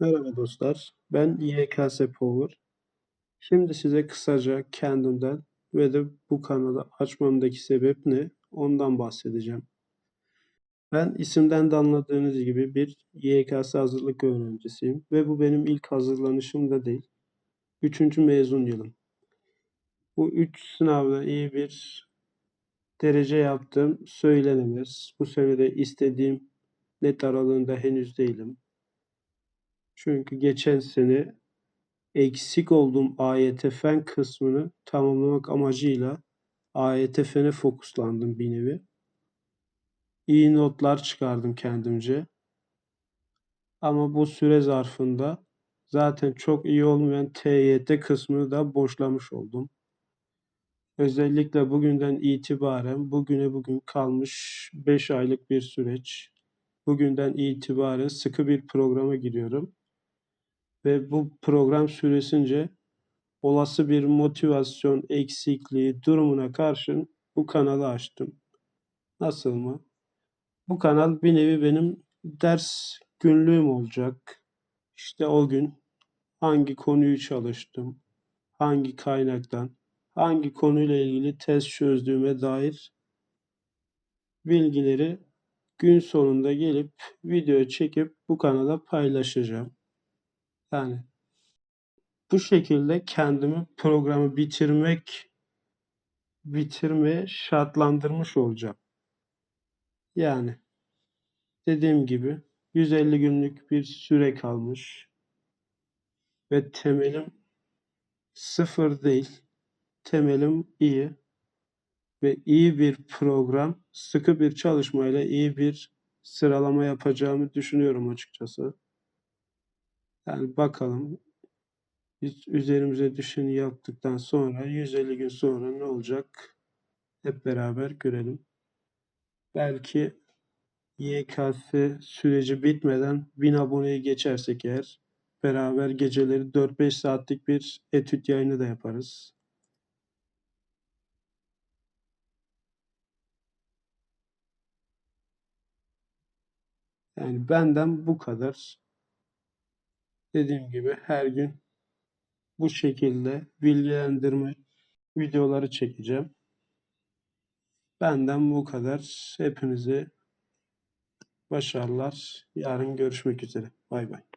Merhaba dostlar, ben YKS Power. Şimdi size kısaca kendimden ve de bu kanalı açmamdaki sebep ne, ondan bahsedeceğim. Ben isimden de anladığınız gibi bir YKS hazırlık öğrencisiyim ve bu benim ilk hazırlanışım da değil. Üçüncü mezun yılım. Bu üç sınavda iyi bir derece yaptım söylenemez. Bu senede istediğim net aralığında henüz değilim. Çünkü geçen sene eksik olduğum AYT fen kısmını tamamlamak amacıyla AYT fene fokuslandım bir nevi. İyi notlar çıkardım kendimce. Ama bu süre zarfında zaten çok iyi olmayan TYT kısmını da boşlamış oldum. Özellikle bugünden itibaren bugüne bugün kalmış 5 aylık bir süreç. Bugünden itibaren sıkı bir programa giriyorum ve bu program süresince olası bir motivasyon eksikliği durumuna karşın bu kanalı açtım. Nasıl mı? Bu kanal bir nevi benim ders günlüğüm olacak. İşte o gün hangi konuyu çalıştım, hangi kaynaktan, hangi konuyla ilgili test çözdüğüme dair bilgileri gün sonunda gelip video çekip bu kanala paylaşacağım. Yani bu şekilde kendimi programı bitirmek bitirmeye şartlandırmış olacağım. Yani dediğim gibi 150 günlük bir süre kalmış ve temelim sıfır değil. Temelim iyi ve iyi bir program, sıkı bir çalışmayla iyi bir sıralama yapacağımı düşünüyorum açıkçası. Yani bakalım üzerimize düşeni yaptıktan sonra 150 gün sonra ne olacak? Hep beraber görelim. Belki YKS süreci bitmeden 1000 aboneyi geçersek eğer beraber geceleri 4-5 saatlik bir etüt yayını da yaparız. Yani benden bu kadar. Dediğim gibi her gün bu şekilde bilgilendirme videoları çekeceğim. Benden bu kadar. Hepinize başarılar. Yarın görüşmek üzere. Bay bay.